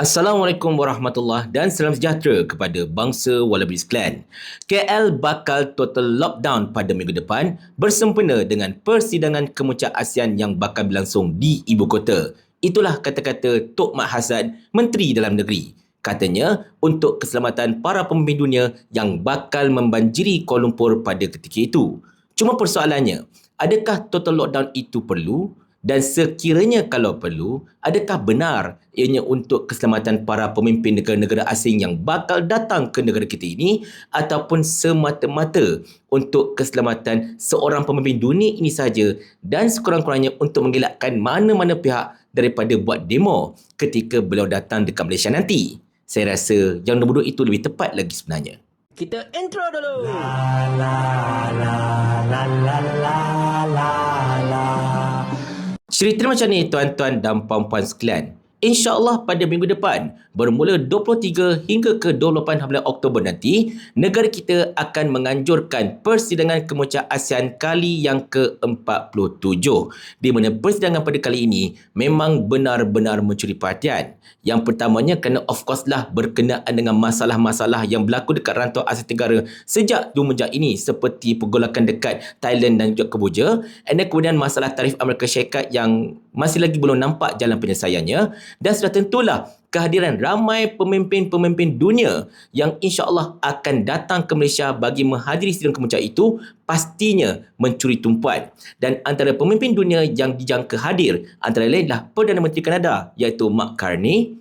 Assalamualaikum warahmatullahi dan salam sejahtera kepada bangsa Wallaby sekalian. KL bakal total lockdown pada minggu depan bersempena dengan persidangan kemuncak ASEAN yang bakal berlangsung di ibu kota. Itulah kata-kata Tok Mat Hasan, Menteri Dalam Negeri. Katanya untuk keselamatan para pemimpin dunia yang bakal membanjiri Kuala Lumpur pada ketika itu. Cuma persoalannya, adakah total lockdown itu perlu? Dan sekiranya kalau perlu, adakah benar ianya untuk keselamatan para pemimpin negara-negara asing yang bakal datang ke negara kita ini ataupun semata-mata untuk keselamatan seorang pemimpin dunia ini saja dan sekurang-kurangnya untuk mengelakkan mana-mana pihak daripada buat demo ketika beliau datang dekat Malaysia nanti. Saya rasa yang nombor dua itu lebih tepat lagi sebenarnya. Kita intro dulu. La la la la la la la la. Cerita macam ni tuan-tuan dan puan-puan sekalian. InsyaAllah pada minggu depan, bermula 23 hingga ke 28 bulan Oktober nanti, negara kita akan menganjurkan persidangan kemuncak ASEAN kali yang ke-47. Di mana persidangan pada kali ini memang benar-benar mencuri perhatian. Yang pertamanya kerana of course lah berkenaan dengan masalah-masalah yang berlaku dekat rantau Asia Tenggara sejak semenjak ini seperti pergolakan dekat Thailand dan juga Kemboja. And then kemudian masalah tarif Amerika Syarikat yang masih lagi belum nampak jalan penyelesaiannya dan sudah tentulah kehadiran ramai pemimpin-pemimpin dunia yang insya-Allah akan datang ke Malaysia bagi menghadiri sidang kemuncak itu pastinya mencuri tumpuan. Dan antara pemimpin dunia yang dijangka hadir antara lainlah Perdana Menteri Kanada iaitu Mark Carney,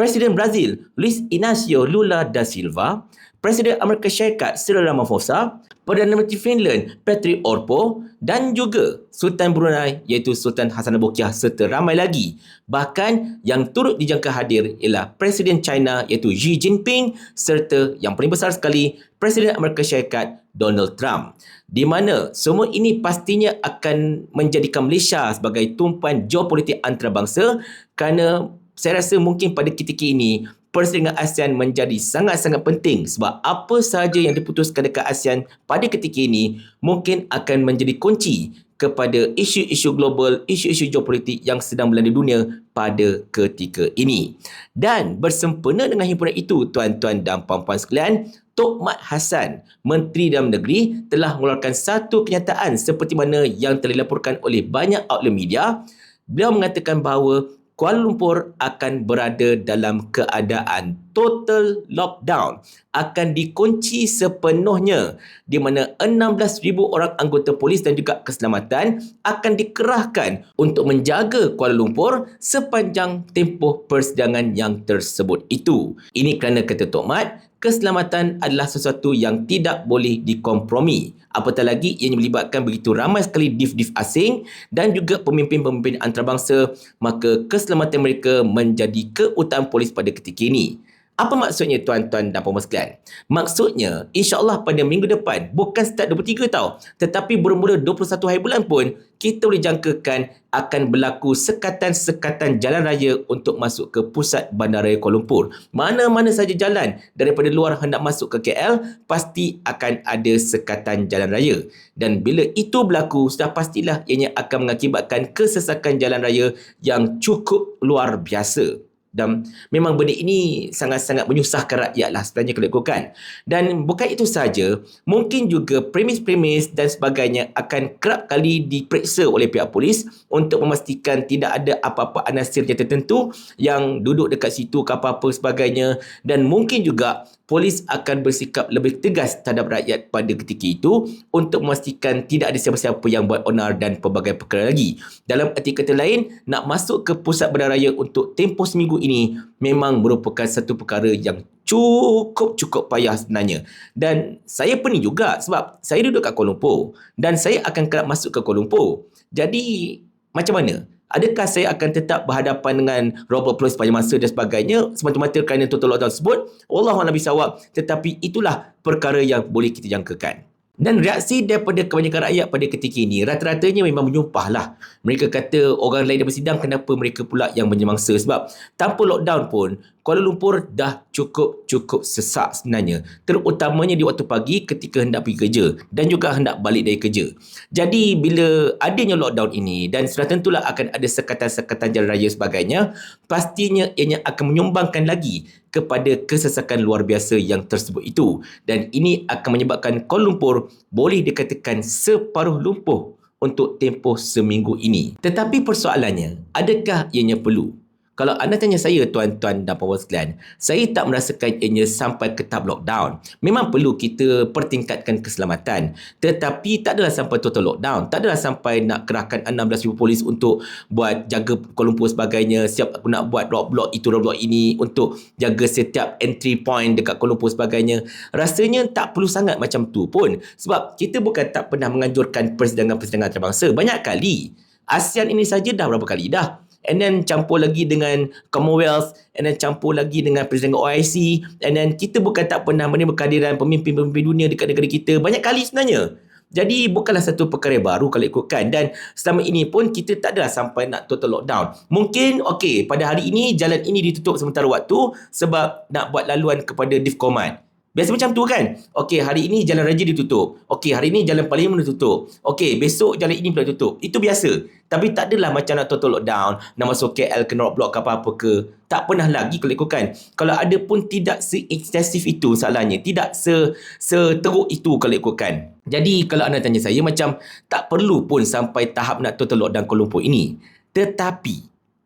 Presiden Brazil Luiz Inácio Lula da Silva, Presiden Amerika Syarikat Cyril Ramaphosa, Perdana Menteri Finland Petri Orpo dan juga Sultan Brunei iaitu Sultan Hassanal Bolkiah serta ramai lagi. Bahkan yang turut dijangka hadir ialah Presiden China iaitu Xi Jinping serta yang paling besar sekali Presiden Amerika Syarikat Donald Trump. Di mana semua ini pastinya akan menjadikan Malaysia sebagai tumpuan geopolitik antarabangsa kerana saya rasa mungkin pada ketika ini persaingan ASEAN menjadi sangat-sangat penting sebab apa sahaja yang diputuskan dekat ASEAN pada ketika ini mungkin akan menjadi kunci kepada isu-isu global, isu-isu geopolitik yang sedang melanda dunia pada ketika ini. Dan bersempena dengan himpunan itu, tuan-tuan dan puan-puan sekalian, Tok Mat Hasan, Menteri Dalam Negeri telah mengeluarkan satu kenyataan seperti mana yang telah dilaporkan oleh banyak outlet media. Beliau mengatakan bahawa Kuala Lumpur akan berada dalam keadaan total lockdown akan dikunci sepenuhnya di mana 16,000 orang anggota polis dan juga keselamatan akan dikerahkan untuk menjaga Kuala Lumpur sepanjang tempoh persidangan yang tersebut itu. Ini kerana kata Tok Mat, keselamatan adalah sesuatu yang tidak boleh dikompromi. Apatah lagi ia melibatkan begitu ramai sekali div-div asing dan juga pemimpin-pemimpin antarabangsa, maka keselamatan mereka menjadi keutamaan polis pada ketika ini. Apa maksudnya tuan-tuan dan puan sekalian? Maksudnya, insyaAllah pada minggu depan, bukan start 23 tau, tetapi bermula 21 hari bulan pun, kita boleh jangkakan akan berlaku sekatan-sekatan jalan raya untuk masuk ke pusat bandaraya Kuala Lumpur. Mana-mana saja jalan daripada luar hendak masuk ke KL, pasti akan ada sekatan jalan raya. Dan bila itu berlaku, sudah pastilah ianya akan mengakibatkan kesesakan jalan raya yang cukup luar biasa dan memang benda ini sangat-sangat menyusahkan rakyat lah sebenarnya kalau ikutkan. Dan bukan itu saja, mungkin juga premis-premis dan sebagainya akan kerap kali diperiksa oleh pihak polis untuk memastikan tidak ada apa-apa anasir yang tertentu yang duduk dekat situ ke apa-apa sebagainya dan mungkin juga polis akan bersikap lebih tegas terhadap rakyat pada ketika itu untuk memastikan tidak ada siapa-siapa yang buat onar dan pelbagai perkara lagi. Dalam arti kata lain, nak masuk ke pusat bandaraya untuk tempoh seminggu ini memang merupakan satu perkara yang cukup-cukup payah sebenarnya. Dan saya pening juga sebab saya duduk kat Kuala Lumpur dan saya akan kerap masuk ke Kuala Lumpur. Jadi, macam mana? Adakah saya akan tetap berhadapan dengan robot polis sepanjang masa dan sebagainya semata-mata kerana total lockdown tersebut? Allah SWT Tetapi itulah perkara yang boleh kita jangkakan. Dan reaksi daripada kebanyakan rakyat pada ketika ini rata-ratanya memang menyumpah lah. Mereka kata orang lain yang bersidang kenapa mereka pula yang menyemangsa sebab tanpa lockdown pun Kuala Lumpur dah cukup-cukup sesak sebenarnya. Terutamanya di waktu pagi ketika hendak pergi kerja dan juga hendak balik dari kerja. Jadi bila adanya lockdown ini dan sudah tentulah akan ada sekatan-sekatan jalan raya sebagainya, pastinya ianya akan menyumbangkan lagi kepada kesesakan luar biasa yang tersebut itu. Dan ini akan menyebabkan Kuala Lumpur boleh dikatakan separuh lumpuh untuk tempoh seminggu ini. Tetapi persoalannya, adakah ianya perlu? Kalau anda tanya saya tuan-tuan dan puan sekalian, saya tak merasakan ianya sampai ke tahap lockdown. Memang perlu kita pertingkatkan keselamatan. Tetapi tak adalah sampai total lockdown. Tak adalah sampai nak kerahkan 16,000 polis untuk buat jaga Kuala Lumpur sebagainya. Siap aku nak buat roadblock itu, roadblock ini untuk jaga setiap entry point dekat Kuala Lumpur sebagainya. Rasanya tak perlu sangat macam tu pun. Sebab kita bukan tak pernah menganjurkan persidangan-persidangan antarabangsa. Banyak kali. ASEAN ini saja dah berapa kali dah and then campur lagi dengan Commonwealth and then campur lagi dengan Presiden OIC and then kita bukan tak pernah menerima kehadiran pemimpin-pemimpin dunia dekat negara kita banyak kali sebenarnya jadi bukanlah satu perkara baru kalau ikutkan dan selama ini pun kita tak adalah sampai nak total lockdown. Mungkin okey pada hari ini jalan ini ditutup sementara waktu sebab nak buat laluan kepada Div Command. Biasa macam tu kan? Okey, hari ini jalan raja ditutup. Okey, hari ini jalan parlimen ditutup. Okey, besok jalan ini pula tutup. Itu biasa. Tapi tak adalah macam nak total lockdown, nak masuk KL kena roadblock ke apa-apa ke. Tak pernah lagi kalau ikutkan. Kalau ada pun tidak se-ekstensif itu salahnya. Tidak se seteruk itu kalau ikutkan. Jadi kalau anda tanya saya macam tak perlu pun sampai tahap nak total lockdown Kuala Lumpur ini. Tetapi,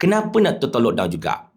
kenapa nak total lockdown juga?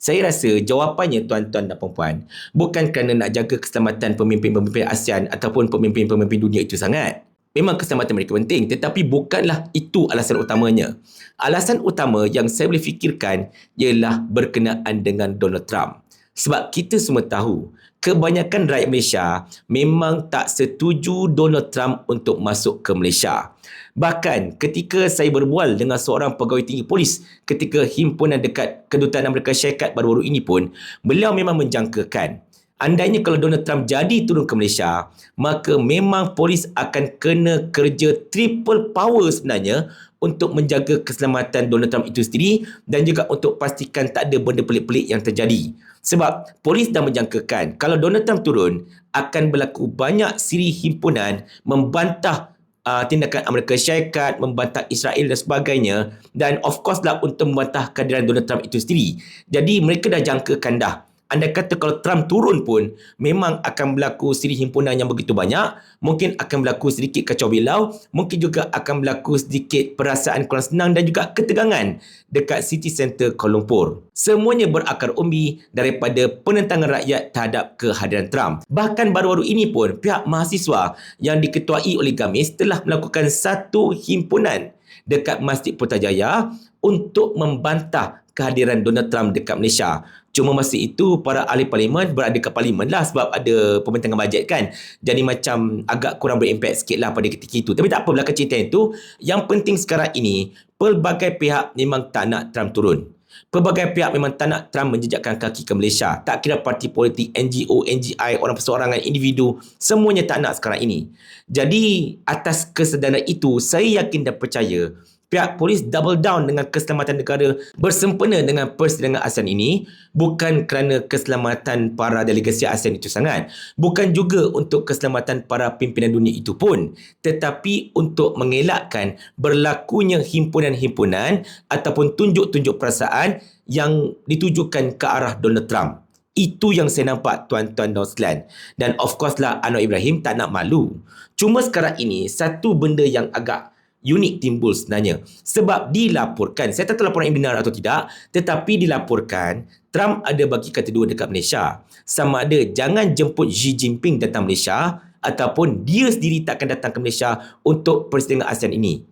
Saya rasa jawapannya tuan-tuan dan puan bukan kerana nak jaga keselamatan pemimpin-pemimpin ASEAN ataupun pemimpin-pemimpin dunia itu sangat. Memang keselamatan mereka penting tetapi bukanlah itu alasan utamanya. Alasan utama yang saya boleh fikirkan ialah berkenaan dengan Donald Trump. Sebab kita semua tahu kebanyakan rakyat Malaysia memang tak setuju Donald Trump untuk masuk ke Malaysia. Bahkan ketika saya berbual dengan seorang pegawai tinggi polis ketika himpunan dekat kedutaan Amerika Syarikat baru-baru ini pun, beliau memang menjangkakan andainya kalau Donald Trump jadi turun ke Malaysia, maka memang polis akan kena kerja triple power sebenarnya untuk menjaga keselamatan Donald Trump itu sendiri dan juga untuk pastikan tak ada benda pelik-pelik yang terjadi. Sebab polis dah menjangkakan kalau Donald Trump turun akan berlaku banyak siri himpunan membantah uh, tindakan Amerika Syarikat, membantah Israel dan sebagainya dan of course lah untuk membantah kehadiran Donald Trump itu sendiri. Jadi mereka dah jangkakan dah anda kata kalau Trump turun pun memang akan berlaku siri himpunan yang begitu banyak. Mungkin akan berlaku sedikit kacau bilau. Mungkin juga akan berlaku sedikit perasaan kurang senang dan juga ketegangan dekat City Centre Kuala Lumpur. Semuanya berakar umbi daripada penentangan rakyat terhadap kehadiran Trump. Bahkan baru-baru ini pun pihak mahasiswa yang diketuai oleh Gamis telah melakukan satu himpunan dekat Masjid Putrajaya untuk membantah kehadiran Donald Trump dekat Malaysia. Cuma masa itu para ahli parlimen berada ke parlimen lah sebab ada pembentangan bajet kan. Jadi macam agak kurang berimpak sikit lah pada ketika itu. Tapi tak apa belakang cerita itu. Yang penting sekarang ini, pelbagai pihak memang tak nak Trump turun. Pelbagai pihak memang tak nak Trump menjejakkan kaki ke Malaysia. Tak kira parti politik, NGO, NGI, orang perseorangan, individu. Semuanya tak nak sekarang ini. Jadi atas kesedaran itu, saya yakin dan percaya pihak polis double down dengan keselamatan negara bersempena dengan persidangan ASEAN ini bukan kerana keselamatan para delegasi ASEAN itu sangat bukan juga untuk keselamatan para pimpinan dunia itu pun tetapi untuk mengelakkan berlakunya himpunan-himpunan ataupun tunjuk-tunjuk perasaan yang ditujukan ke arah Donald Trump itu yang saya nampak tuan-tuan dan sekalian. Dan of course lah Anwar Ibrahim tak nak malu. Cuma sekarang ini satu benda yang agak unik timbul sebenarnya. Sebab dilaporkan, saya tak tahu laporan ini benar atau tidak, tetapi dilaporkan Trump ada bagi kata dua dekat Malaysia. Sama ada jangan jemput Xi Jinping datang Malaysia ataupun dia sendiri takkan datang ke Malaysia untuk persidangan ASEAN ini.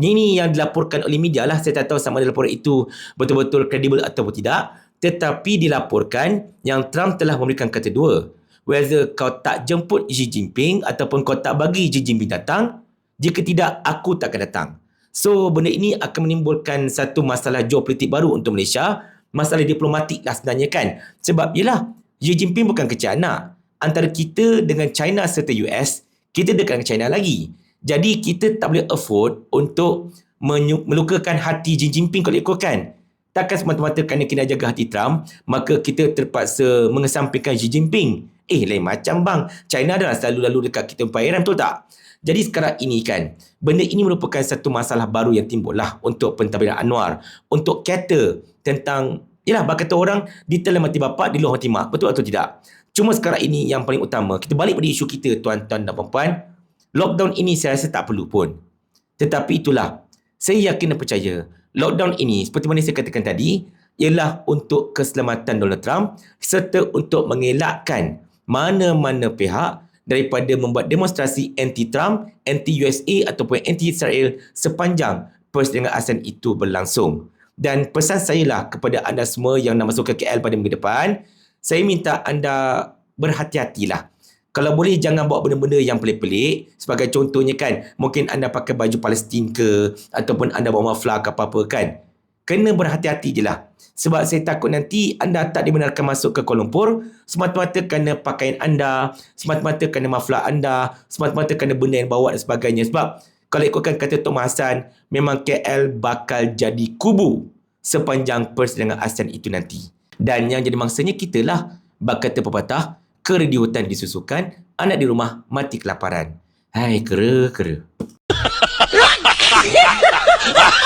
Ini yang dilaporkan oleh media lah. Saya tak tahu sama ada laporan itu betul-betul kredibel ataupun tidak. Tetapi dilaporkan yang Trump telah memberikan kata dua. Whether kau tak jemput Xi Jinping ataupun kau tak bagi Xi Jinping datang, jika tidak, aku tak akan datang. So, benda ini akan menimbulkan satu masalah geopolitik baru untuk Malaysia. Masalah diplomatik lah sebenarnya kan. Sebab, yelah, Xi Jinping bukan kecil anak. Antara kita dengan China serta US, kita dekat dengan China lagi. Jadi kita tak boleh afford untuk melukakan hati Xi Jinping kalau ikutkan. Takkan semata-mata kerana kita jaga hati Trump, maka kita terpaksa mengesampingkan Xi Jinping. Eh, lain macam bang. China adalah selalu lalu dekat kita perairan, betul tak? Jadi sekarang ini kan, benda ini merupakan satu masalah baru yang timbul lah untuk pentadbiran Anwar. Untuk kata tentang, yalah, kata orang, di dalam mati bapak, di luar mati mak. Betul atau tidak? Cuma sekarang ini yang paling utama, kita balik pada isu kita tuan-tuan dan puan-puan, lockdown ini saya rasa tak perlu pun. Tetapi itulah, saya yakin dan percaya, lockdown ini seperti mana saya katakan tadi, ialah untuk keselamatan Donald Trump serta untuk mengelakkan mana-mana pihak daripada membuat demonstrasi anti-Trump, anti-USA ataupun anti-Israel sepanjang persidangan ASEAN itu berlangsung. Dan pesan saya lah kepada anda semua yang nak masuk ke KL pada minggu depan, saya minta anda berhati-hatilah. Kalau boleh jangan bawa benda-benda yang pelik-pelik. Sebagai contohnya kan, mungkin anda pakai baju Palestin ke ataupun anda bawa maflar ke apa-apa kan. Kena berhati-hati je lah. Sebab saya takut nanti anda tak dibenarkan masuk ke Kuala Lumpur semata-mata kerana pakaian anda, semata-mata kerana maflar anda, semata-mata kerana benda yang bawa dan sebagainya. Sebab kalau ikutkan kata Tok Hassan, memang KL bakal jadi kubu sepanjang persidangan ASEAN itu nanti. Dan yang jadi mangsanya kita lah bakal terpepatah kera di hutan disusukan, anak di rumah mati kelaparan. Hai, kera, kera.